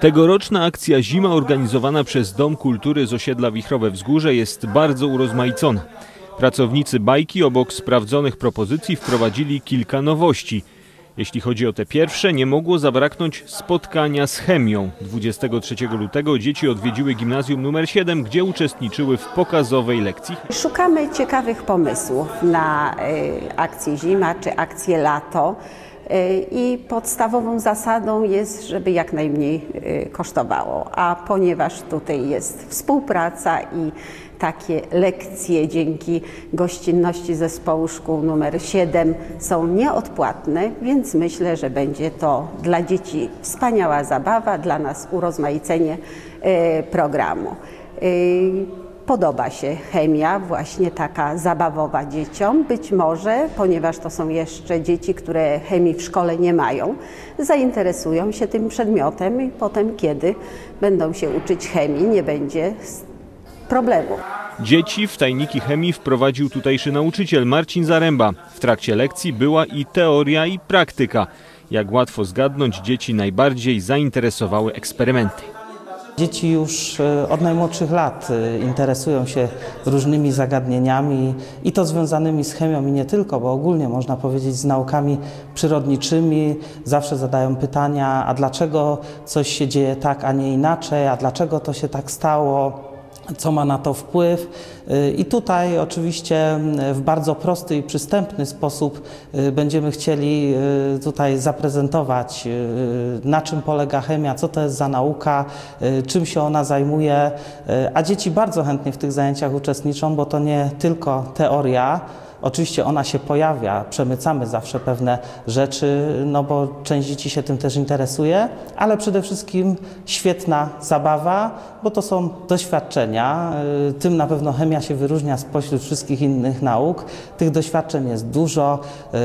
Tegoroczna akcja Zima organizowana przez Dom Kultury z osiedla Wichrowe Wzgórze jest bardzo urozmaicona. Pracownicy bajki obok sprawdzonych propozycji wprowadzili kilka nowości. Jeśli chodzi o te pierwsze, nie mogło zabraknąć spotkania z chemią. 23 lutego dzieci odwiedziły gimnazjum numer 7, gdzie uczestniczyły w pokazowej lekcji. Szukamy ciekawych pomysłów na y, akcję zima czy akcję lato. Y, I podstawową zasadą jest, żeby jak najmniej y, kosztowało. A ponieważ tutaj jest współpraca i takie lekcje dzięki gościnności zespołu szkół numer 7 są nieodpłatne, więc myślę, że będzie to dla dzieci wspaniała zabawa, dla nas urozmaicenie y, programu. Podoba się chemia, właśnie taka zabawowa dzieciom. Być może, ponieważ to są jeszcze dzieci, które chemii w szkole nie mają, zainteresują się tym przedmiotem i potem, kiedy będą się uczyć chemii, nie będzie problemu. Dzieci w tajniki chemii wprowadził tutejszy nauczyciel Marcin Zaręba. W trakcie lekcji była i teoria, i praktyka. Jak łatwo zgadnąć, dzieci najbardziej zainteresowały eksperymenty. Dzieci już e, od najmłodszych lat e, interesują się różnymi zagadnieniami i to związanymi z chemią i nie tylko, bo ogólnie można powiedzieć z naukami przyrodniczymi. Zawsze zadają pytania, a dlaczego coś się dzieje tak, a nie inaczej, a dlaczego to się tak stało co ma na to wpływ. Y, I tutaj oczywiście y, w bardzo prosty i przystępny sposób y, będziemy chcieli tutaj zaprezentować, na czym polega chemia, co to jest za nauka, czym się ona zajmuje, a dzieci bardzo chętnie w tych zajęciach uczestniczą, bo to nie tylko teoria, Oczywiście ona się pojawia, przemycamy zawsze pewne rzeczy, no bo część dzieci się tym też interesuje, ale przede wszystkim świetna zabawa, bo to są doświadczenia. Y, tym na pewno chemia się wyróżnia spośród wszystkich innych nauk. Tych doświadczeń jest dużo,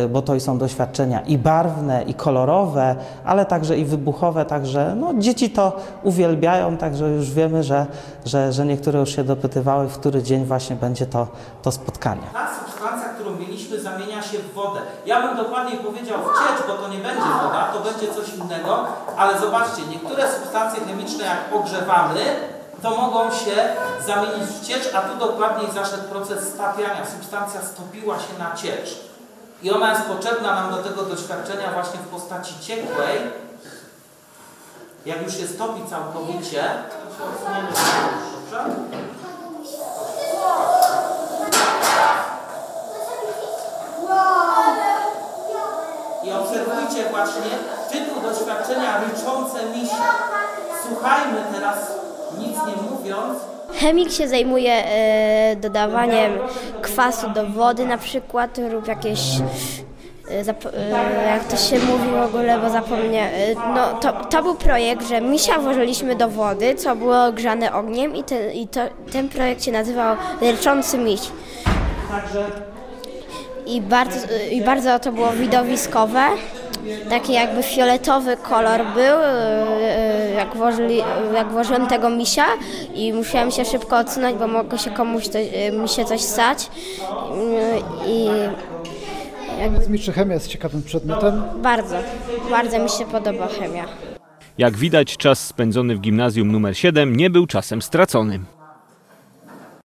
y, bo to są doświadczenia i barwne, i kolorowe, ale także i wybuchowe, także no, dzieci to uwielbiają, także już wiemy, że, że, że niektóre już się dopytywały, w który dzień właśnie będzie to, to spotkanie zamienia się w wodę. Ja bym dokładniej powiedział w ciecz, bo to nie będzie woda, to będzie coś innego, ale zobaczcie, niektóre substancje chemiczne jak ogrzewamy, to mogą się zamienić w ciecz, a tu dokładniej zaszedł proces stapiania. Substancja stopiła się na ciecz. I ona jest potrzebna nam do tego doświadczenia właśnie w postaci ciekłej. Jak już się stopi całkowicie, to się odsuniemy dobrze? Właśnie tytuł doświadczenia ryczące misie. Słuchajmy teraz, nic nie mówiąc. Chemik się zajmuje e, dodawaniem kwasu do wody na przykład lub jakieś e, e, jak to się mówi w ogóle, bo zapomnę. E, no, to, to był projekt, że misia włożyliśmy do wody, co było grzane ogniem i, te, i to, ten projekt się nazywał Ryczący Miś. Także i bardzo, i bardzo to było widowiskowe. Taki jakby fioletowy kolor był, e, jak, włożyli, jak włożyłem tego misia i musiałem się szybko odsunąć, bo mogło się komuś to, e, mi się coś stać. I jakby... mi, czy chemia jest ciekawym przedmiotem? Bardzo, bardzo mi się podoba chemia. Jak widać, czas spędzony w gimnazjum numer 7 nie był czasem straconym.